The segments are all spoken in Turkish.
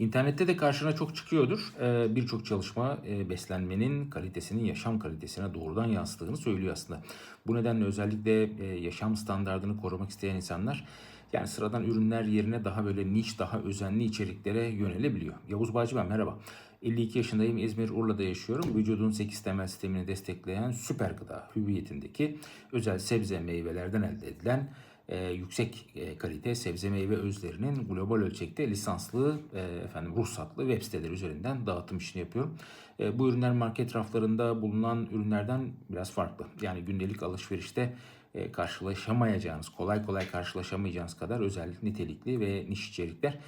İnternette de karşına çok çıkıyordur. Ee, Birçok çalışma e, beslenmenin kalitesinin yaşam kalitesine doğrudan yansıdığını söylüyor aslında. Bu nedenle özellikle e, yaşam standartını korumak isteyen insanlar yani sıradan ürünler yerine daha böyle niş, daha özenli içeriklere yönelebiliyor. Yavuz Bağcı ben merhaba. 52 yaşındayım. İzmir Urla'da yaşıyorum. Vücudun 8 temel sistemini destekleyen süper gıda hüviyetindeki özel sebze meyvelerden elde edilen e, yüksek e, kalite sebze meyve özlerinin global ölçekte lisanslı, e, efendim ruhsatlı web siteleri üzerinden dağıtım işini yapıyorum. E, bu ürünler market raflarında bulunan ürünlerden biraz farklı. Yani gündelik alışverişte e, karşılaşamayacağınız, kolay kolay karşılaşamayacağınız kadar özel, nitelikli ve niş içerikler.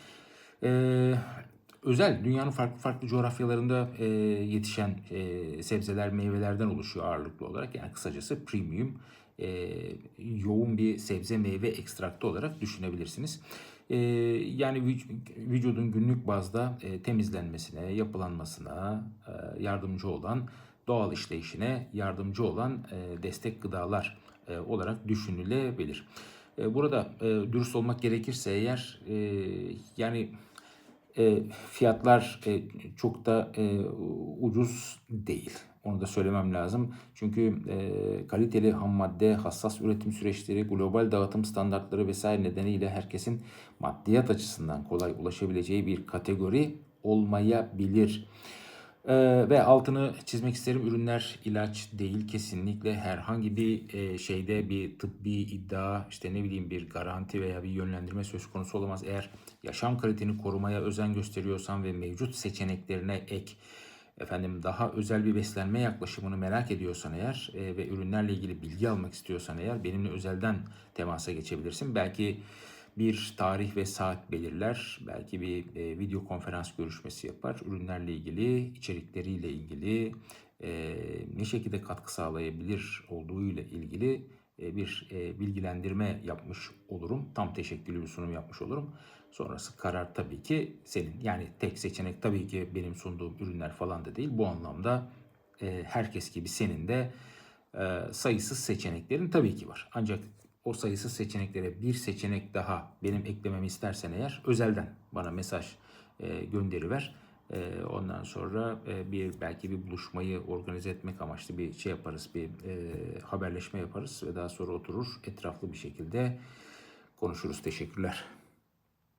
E, özel, dünyanın farklı farklı coğrafyalarında e, yetişen e, sebzeler, meyvelerden oluşuyor ağırlıklı olarak. Yani kısacası premium, e, yoğun bir sebze meyve ekstraktı olarak düşünebilirsiniz. E, yani vüc- vücudun günlük bazda e, temizlenmesine, yapılanmasına e, yardımcı olan, doğal işleyişine yardımcı olan e, destek gıdalar e, olarak düşünülebilir. E, burada e, dürüst olmak gerekirse eğer e, yani e, fiyatlar e, çok da e, ucuz değil. Onu da söylemem lazım. Çünkü e, kaliteli ham madde, hassas üretim süreçleri, global dağıtım standartları vesaire nedeniyle herkesin maddiyat açısından kolay ulaşabileceği bir kategori olmayabilir. Ee, ve altını çizmek isterim ürünler ilaç değil kesinlikle herhangi bir e, şeyde bir tıbbi iddia işte ne bileyim bir garanti veya bir yönlendirme söz konusu olamaz. Eğer yaşam kaliteni korumaya özen gösteriyorsan ve mevcut seçeneklerine ek efendim daha özel bir beslenme yaklaşımını merak ediyorsan eğer e, ve ürünlerle ilgili bilgi almak istiyorsan eğer benimle özelden temasa geçebilirsin. Belki bir tarih ve saat belirler. Belki bir e, video konferans görüşmesi yapar. Ürünlerle ilgili, içerikleriyle ilgili, e, ne şekilde katkı sağlayabilir olduğuyla ilgili e, bir e, bilgilendirme yapmış olurum. Tam teşekküllü bir sunum yapmış olurum. Sonrası karar tabii ki senin. Yani tek seçenek tabii ki benim sunduğum ürünler falan da değil. Bu anlamda e, herkes gibi senin de e, sayısız seçeneklerin tabii ki var. Ancak o sayısız seçeneklere bir seçenek daha benim eklememi istersen eğer özelden bana mesaj e, gönderiver. E, ondan sonra e, bir belki bir buluşmayı organize etmek amaçlı bir şey yaparız, bir e, haberleşme yaparız ve daha sonra oturur etraflı bir şekilde konuşuruz. Teşekkürler.